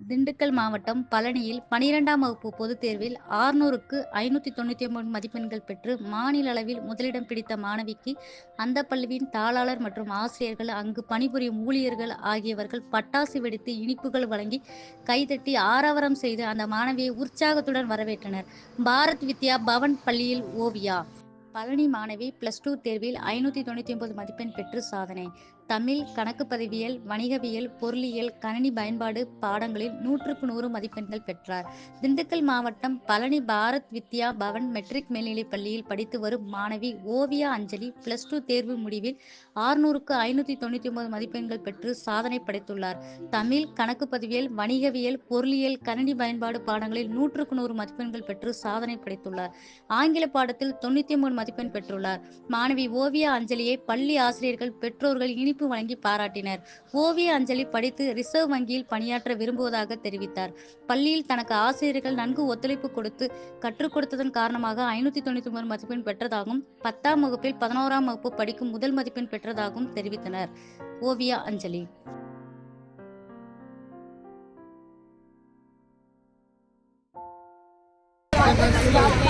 திண்டுக்கல் மாவட்டம் பழனியில் பனிரெண்டாம் வகுப்பு பொதுத் தேர்வில் ஆறுநூறுக்கு ஐநூற்றி தொண்ணூற்றி ஒன்பது மதிப்பெண்கள் பெற்று மாநில அளவில் முதலிடம் பிடித்த மாணவிக்கு அந்த பள்ளியின் தாளாளர் மற்றும் ஆசிரியர்கள் அங்கு பணிபுரியும் ஊழியர்கள் ஆகியவர்கள் பட்டாசு வெடித்து இனிப்புகள் வழங்கி கைதட்டி ஆரவாரம் செய்து அந்த மாணவியை உற்சாகத்துடன் வரவேற்றனர். பாரத் வித்யா பவன் பள்ளியில் ஓவியா பழனி மாணவி பிளஸ் டூ தேர்வில் ஐநூற்றி தொண்ணூற்றி ஒன்பது மதிப்பெண் பெற்று சாதனை. தமிழ் கணக்கு பதிவியல் வணிகவியல் பொருளியல் கணினி பயன்பாடு பாடங்களில் நூற்றுக்கு நூறு மதிப்பெண்கள் பெற்றார். திண்டுக்கல் மாவட்டம் பழனி பாரத் வித்யா பவன் மெட்ரிக் மேல்நிலைப் பள்ளியில் படித்து வரும் மாணவி ஓவியா அஞ்சலி பிளஸ் டூ தேர்வு முடிவில் ஆறுநூறுக்கு ஐநூற்றி தொண்ணூற்றி ஒன்பது மதிப்பெண்கள் பெற்று சாதனை படைத்துள்ளார். தமிழ் கணக்கு பதிவியல் வணிகவியல் பொருளியல் கணினி பயன்பாடு பாடங்களில் நூற்றுக்கு நூறு மதிப்பெண்கள் பெற்று சாதனை படைத்துள்ளார். ஆங்கில பாடத்தில் தொண்ணூற்றி மூணு மதிப்பெண் பெற்றுள்ளார். மாணவி ஓவியா அஞ்சலியை பள்ளி ஆசிரியர்கள் பெற்றோர்கள் இனிப்பு வழங்கி பாராட்டினர். ஓவியா அஞ்சலி படித்து ரிசர்வ் வங்கியில் பணியாற்ற விரும்புவதாக தெரிவித்தார். பள்ளியில் தனக்கு ஆசிரியர்கள் நன்கு ஒத்துழைப்பு கொடுத்து கற்றுக் கொடுத்ததன் காரணமாக ஐநூத்தி தொண்ணூத்தி ஒன்பது மதிப்பெண் பெற்றதாகவும் பத்தாம் வகுப்பில் பதினோராம் வகுப்பு படிக்கும் முதல் மதிப்பெண் பெற்றதாகவும் தெரிவித்தனர். ஓவியா அஞ்சலி. இதெல்லாம் வந்து